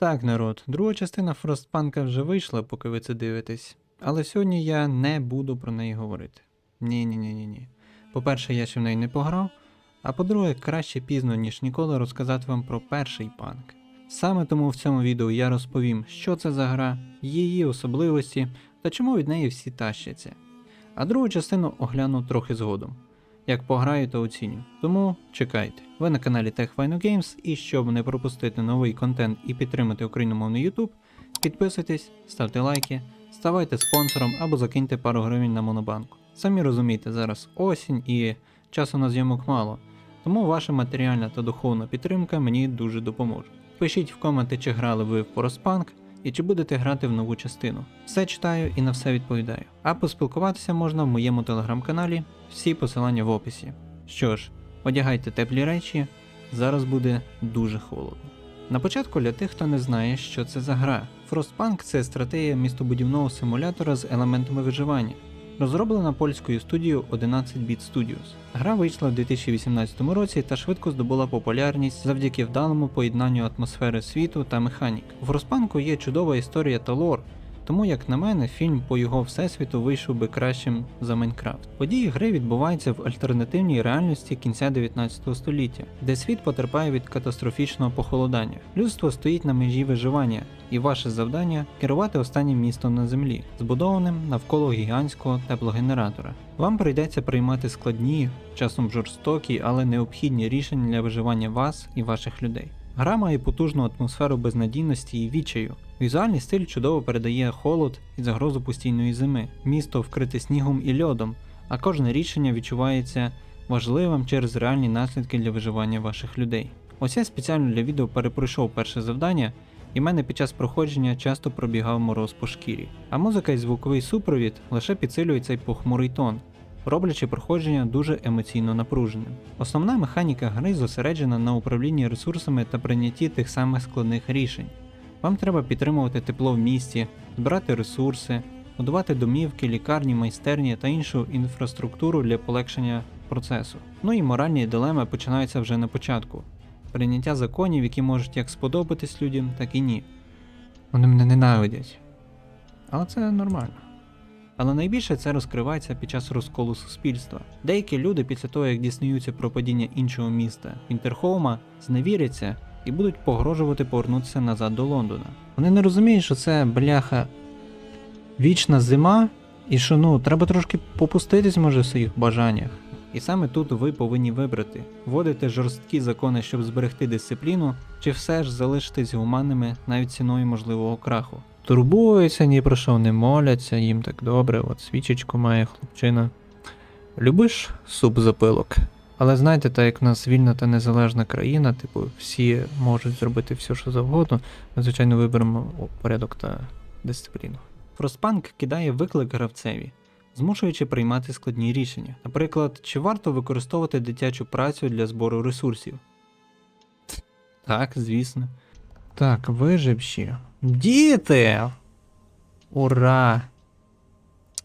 Так, народ, друга частина Фростпанка вже вийшла, поки ви це дивитесь. Але сьогодні я не буду про неї говорити. Ні, ні, ні, ні, ні. По-перше, я ще в неї не пограв. А по-друге, краще пізно, ніж ніколи розказати вам про перший панк. Саме тому в цьому відео я розповім, що це за гра, її особливості та чому від неї всі тащаться. А другу частину огляну трохи згодом. Як пограю, то оціню. Тому чекайте. Ви на каналі Tech Final Games, і щоб не пропустити новий контент і підтримати україномовний YouTube, підписуйтесь, ставте лайки, ставайте спонсором або закиньте пару гривень на монобанку. Самі розумієте, зараз осінь і часу на зйомок мало, тому ваша матеріальна та духовна підтримка мені дуже допоможе. Пишіть в коменти, чи грали ви в Forest і чи будете грати в нову частину. Все читаю і на все відповідаю. А поспілкуватися можна в моєму телеграм-каналі, всі посилання в описі. Що ж, одягайте теплі речі, зараз буде дуже холодно. На початку для тих, хто не знає, що це за гра. Frostpunk – це стратегія містобудівного симулятора з елементами виживання. Розроблена польською студією 11-Bit Studios. Гра вийшла в 2018 році та швидко здобула популярність завдяки вдалому поєднанню атмосфери світу та механік. В Розпанку є чудова історія та лор, тому, як на мене, фільм по його всесвіту вийшов би кращим за Майнкрафт. Події гри відбуваються в альтернативній реальності кінця 19 століття, де світ потерпає від катастрофічного похолодання. Людство стоїть на межі виживання, і ваше завдання керувати останнім містом на землі, збудованим навколо гігантського теплогенератора. Вам прийдеться приймати складні, часом жорстокі, але необхідні рішення для виживання вас і ваших людей. Гра має потужну атмосферу безнадійності і відчаю. Візуальний стиль чудово передає холод і загрозу постійної зими. Місто вкрите снігом і льодом, а кожне рішення відчувається важливим через реальні наслідки для виживання ваших людей. Ось я спеціально для відео перепройшов перше завдання, і мене під час проходження часто пробігав мороз по шкірі. А музика і звуковий супровід лише підсилює цей похмурий тон, роблячи проходження дуже емоційно напруженим. Основна механіка гри зосереджена на управлінні ресурсами та прийнятті тих самих складних рішень. Вам треба підтримувати тепло в місті, збирати ресурси, будувати домівки, лікарні, майстерні та іншу інфраструктуру для полегшення процесу. Ну і моральні дилеми починаються вже на початку. Прийняття законів, які можуть як сподобатись людям, так і ні. Вони мене ненавидять. Але це нормально. Але найбільше це розкривається під час розколу суспільства. Деякі люди після того, як дізнаються про падіння іншого міста Інтерхоума, зневіряться і будуть погрожувати повернутися назад до Лондона. Вони не розуміють, що це бляха вічна зима, і що ну треба трошки попуститись може в своїх бажаннях. І саме тут ви повинні вибрати, вводити жорсткі закони, щоб зберегти дисципліну, чи все ж залишитись гуманними навіть ціною можливого краху. Турбуються ні про що не моляться, їм так добре, от свічечку має хлопчина. Любиш суп запилок? Але знаєте, так як в нас вільна та незалежна країна, типу, всі можуть зробити все, що завгодно, ми, звичайно, виберемо порядок та дисципліну. Фростпанк кидає виклик гравцеві, змушуючи приймати складні рішення. Наприклад, чи варто використовувати дитячу працю для збору ресурсів? Так, звісно. Так, виживші. Діти! Ура!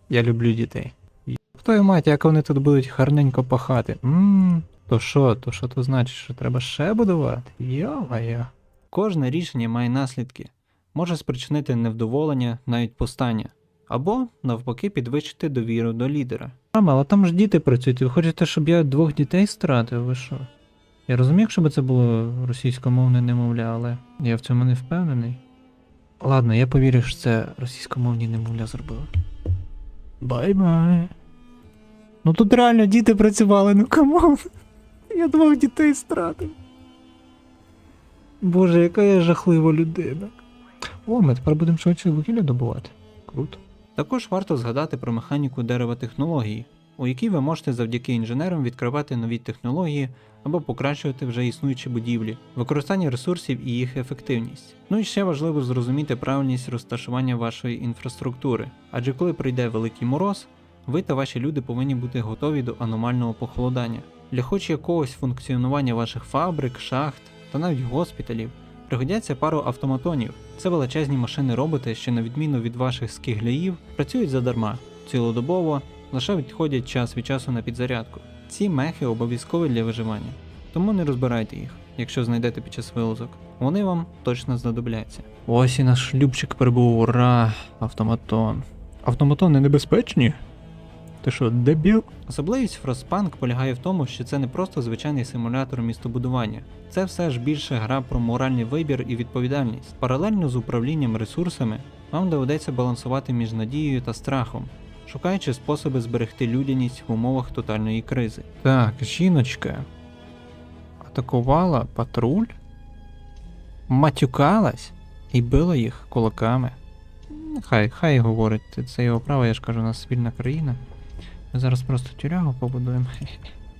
Я люблю дітей. Хто мать, як вони тут будуть гарненько пахати? Ммм, то що, то що то значить, що треба ще будувати? Йо-моє. Кожне рішення має наслідки. Може спричинити невдоволення, навіть повстання. Або, навпаки, підвищити довіру до лідера. Мама, але там ж діти працюють. Ви хочете, щоб я двох дітей стратив? Ви що? Я розумію, якщо це було російськомовне немовля, але я в цьому не впевнений. Ладно, я повірю, що це російськомовні немовля зробили. Бай-бай. Ну тут реально діти працювали, ну камон. Я двох дітей стратив. Боже, яка я жахлива людина. О, ми тепер будемо швидше вугілля добувати. Круто. Також варто згадати про механіку дерева технології, у якій ви можете завдяки інженерам відкривати нові технології або покращувати вже існуючі будівлі, використання ресурсів і їх ефективність. Ну і ще важливо зрозуміти правильність розташування вашої інфраструктури, адже коли прийде великий мороз, ви та ваші люди повинні бути готові до аномального похолодання. Для хоч якогось функціонування ваших фабрик, шахт та навіть госпіталів пригодяться пару автоматонів. Це величезні машини-роботи, що, на відміну від ваших скигляїв, працюють задарма, цілодобово, лише відходять час від часу на підзарядку. Ці мехи обов'язкові для виживання, тому не розбирайте їх. якщо знайдете під час вилазок. Вони вам точно знадобляться. Ось і наш любчик прибув, ура! Автоматон. Автоматони небезпечні? Ти що, дебіл? Особливість Frostpunk полягає в тому, що це не просто звичайний симулятор містобудування. Це все ж більше гра про моральний вибір і відповідальність. Паралельно з управлінням ресурсами вам доведеться балансувати між надією та страхом, шукаючи способи зберегти людяність в умовах тотальної кризи. Так, жіночка атакувала патруль, матюкалась і била їх кулаками. Хай, хай говорить, це його право, я ж кажу, у нас вільна країна. Ми зараз просто тюрягу побудуємо.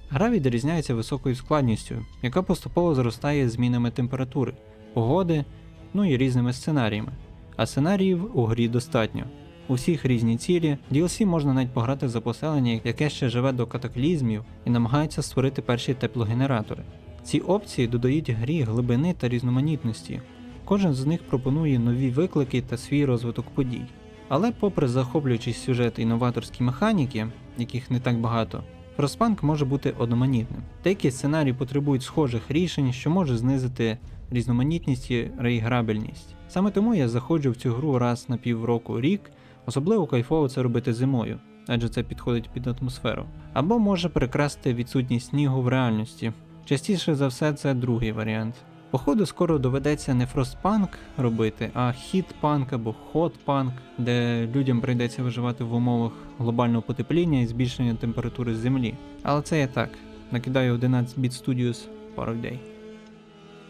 Гра відрізняється високою складністю, яка поступово зростає змінами температури, погоди, ну і різними сценаріями. А сценаріїв у грі достатньо. У всіх різні цілі, DLC можна навіть пограти за поселення, яке ще живе до катаклізмів і намагається створити перші теплогенератори. Ці опції додають грі глибини та різноманітності. Кожен з них пропонує нові виклики та свій розвиток подій. Але попри захоплюючий сюжет і новаторські механіки, яких не так багато, Frostpunk може бути одноманітним. Деякі сценарії потребують схожих рішень, що може знизити різноманітність і реіграбельність. Саме тому я заходжу в цю гру раз на півроку рік, особливо кайфово це робити зимою, адже це підходить під атмосферу. Або може перекрасти відсутність снігу в реальності. Частіше за все, це другий варіант. Походу, скоро доведеться не фростпанк робити, а хіт-панк або хот-панк, де людям прийдеться виживати в умовах глобального потепління і збільшення температури землі. Але це я так. Накидаю 11 Bit Studios пару дней.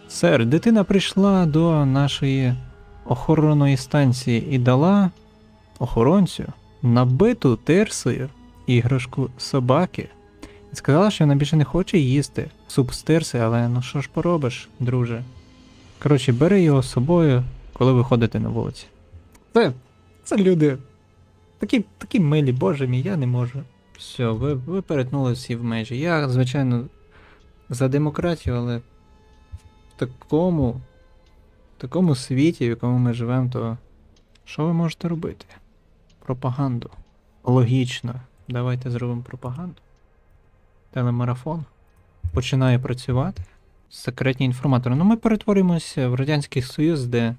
Сер, дитина прийшла до нашої охоронної станції і дала охоронцю набиту тирсою іграшку собаки. Сказала, що вона більше не хоче їсти суп з тирси, але ну що ж поробиш, друже. Коротше, бери його з собою, коли виходите на вулиці. Це, це люди. Такі, такі милі, боже мій, я не можу. Все, ви, ви перетнули всі в межі. Я, звичайно, за демократію, але в такому, в такому світі, в якому ми живемо, то що ви можете робити? Пропаганду. Логічно. Давайте зробимо пропаганду. Телемарафон починає працювати. Секретні інформатори. Ну, ми перетворюємося в Радянський Союз, де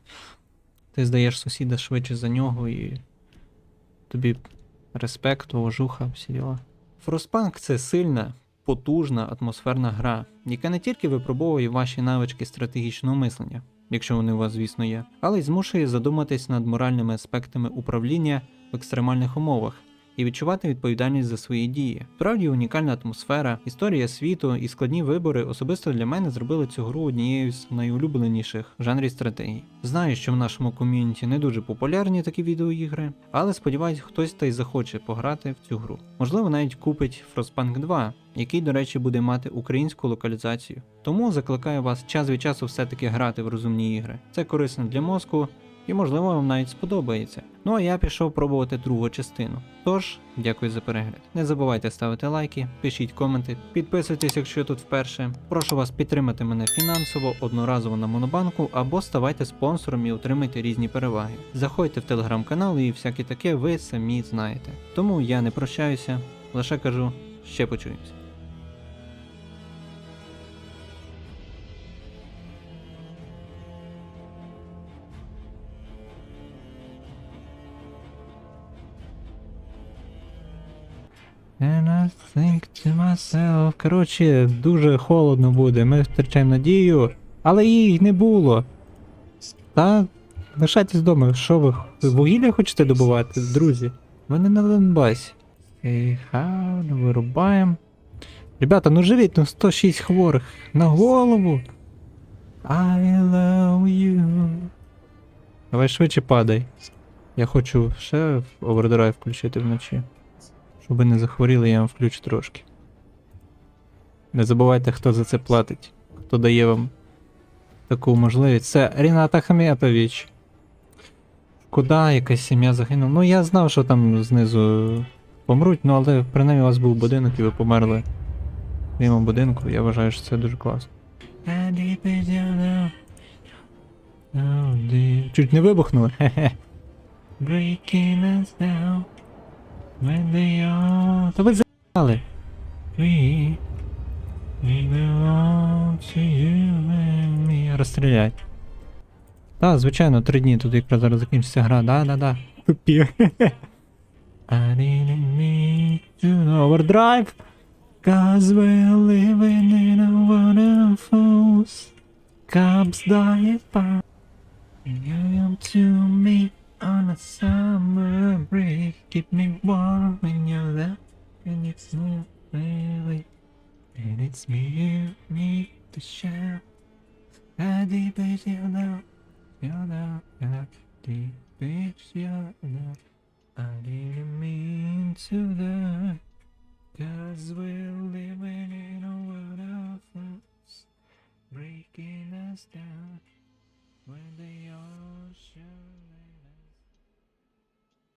ти здаєш сусіда швидше за нього і тобі респект, уважуха, всі діла. Frostpunk це сильна, потужна атмосферна гра, яка не тільки випробовує ваші навички стратегічного мислення, якщо вони у вас, звісно, є, але й змушує задуматись над моральними аспектами управління в екстремальних умовах і відчувати відповідальність за свої дії. Справді унікальна атмосфера, історія світу і складні вибори особисто для мене зробили цю гру однією з найулюбленіших в жанрі стратегій. Знаю, що в нашому ком'юніті не дуже популярні такі відеоігри, але сподіваюсь, хтось та й захоче пограти в цю гру. Можливо, навіть купить Frostpunk 2, який, до речі, буде мати українську локалізацію. Тому закликаю вас час від часу все-таки грати в розумні ігри. Це корисно для мозку і можливо вам навіть сподобається. Ну а я пішов пробувати другу частину. Тож, дякую за перегляд. Не забувайте ставити лайки, пишіть коменти, підписуйтесь, якщо тут вперше. Прошу вас підтримати мене фінансово, одноразово на монобанку або ставайте спонсором і отримайте різні переваги. Заходьте в телеграм-канал і всяке таке ви самі знаєте. Тому я не прощаюся, лише кажу, ще почуємося. And I think to myself. Коротше, дуже холодно буде. Ми втрачаємо надію, але її не було. Та лишайтесь вдома, що ви? ви вугілля хочете добувати, друзі? Ми не на Донбасі. Ха, вирубаємо. Ребята, ну живіть, ну 106 хворих. На голову. I love you. Давай швидше падай. Я хочу ще овердрайв включити вночі. Щоб не захворіли, я вам включу трошки. Не забувайте, хто за це платить, хто дає вам таку можливість. Це Ріната Хаметович. Куда якась сім'я загинула? Ну я знав, що там знизу помруть, ну але принаймні у вас був будинок і ви померли в моєму будинку. Я вважаю, що це дуже класно. Чуть не вибухнули. Breaking us down. They are... Та ви за***ли. Розстрілять. Так, звичайно, три дні тут якраз зараз закінчиться гра. Да, да, да. Тупі. I didn't need to overdrive. Cause we're living in a waterfalls. Cubs die by. You come to me on a summer break. Keep me warm in your love. And it's me, baby. And it's me you need to share. I love. Your love. Your love. Deep is your love. I didn't mean to that. Cause we're living in a world of fools, breaking us down when the ocean.